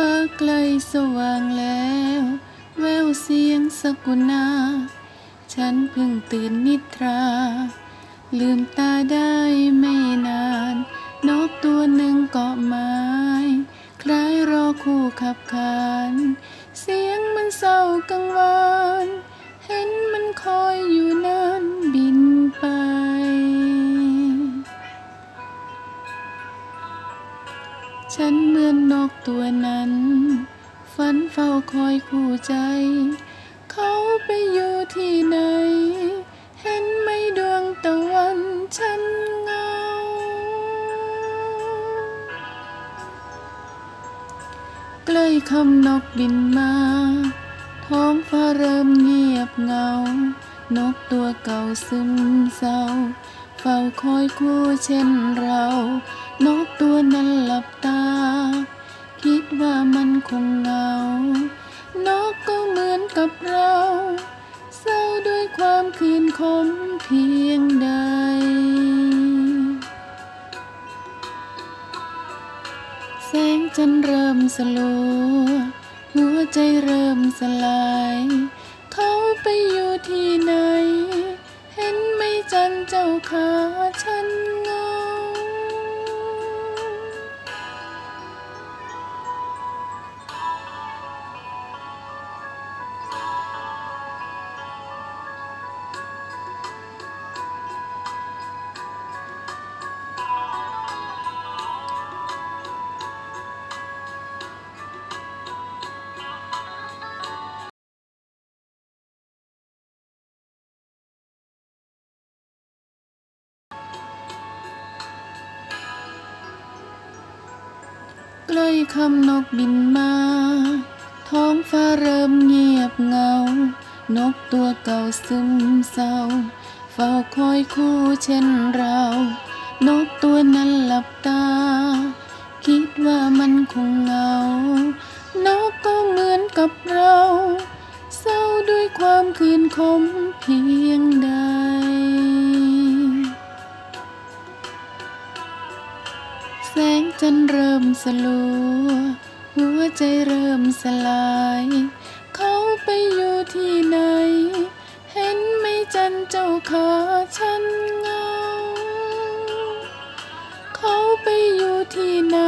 ฟ้าไกลสว่างแล้ว แววเสียงสกุณา ฉันเพิ่งตื่นนิทรา ลืมตาได้ไม่นาน นกตัวหนึ่งเกาะไม้ คล้ายรอคู่ขับขานเสียงมันเศร้ากังวานเห็นมันคอยอยู่นั้นบินไป ฉันเหมือนนก นั้น ฝันเฝ้าคอยคู่ใจ เขาไปอยู่ที่ไหน เห็นไหมดวงตะวันฉันเงา ใกล้คำนกบินมา ท้องฟ้าเริ่มเงียบเงา นกตัวเก่าซึมเศร้า เฝ้าคอยคู่เช่นเรา นกตัวนั้นหลับตา คงเหงา นกก็เหมือนกับเรา เศร้าด้วยความคืนคมเพียงใด แสงจันเริ่มสลัวหัวใจเริ่มสลาย เขาไปอยู่ที่ไหน เห็นไหมจันเจ้าขาฉัน คำนกบินมา ท้องฟ้าเริ่มเงียบเงา นกตัวเก่าซึมเศร้า เฝ้าคอยคู่เช่นเรา นกตัวนั้นหลับตา คิดว่ามันคงเหงา นกก็เหมือนกับเรา เศร้าด้วยความคืนคมเพียงใด สลัว หัวใจเริ่มสลาย เขาไปอยู่ที่ไหน เห็นไม่จันเจ้าขาฉันเงา เขาไปอยู่ที่ไหน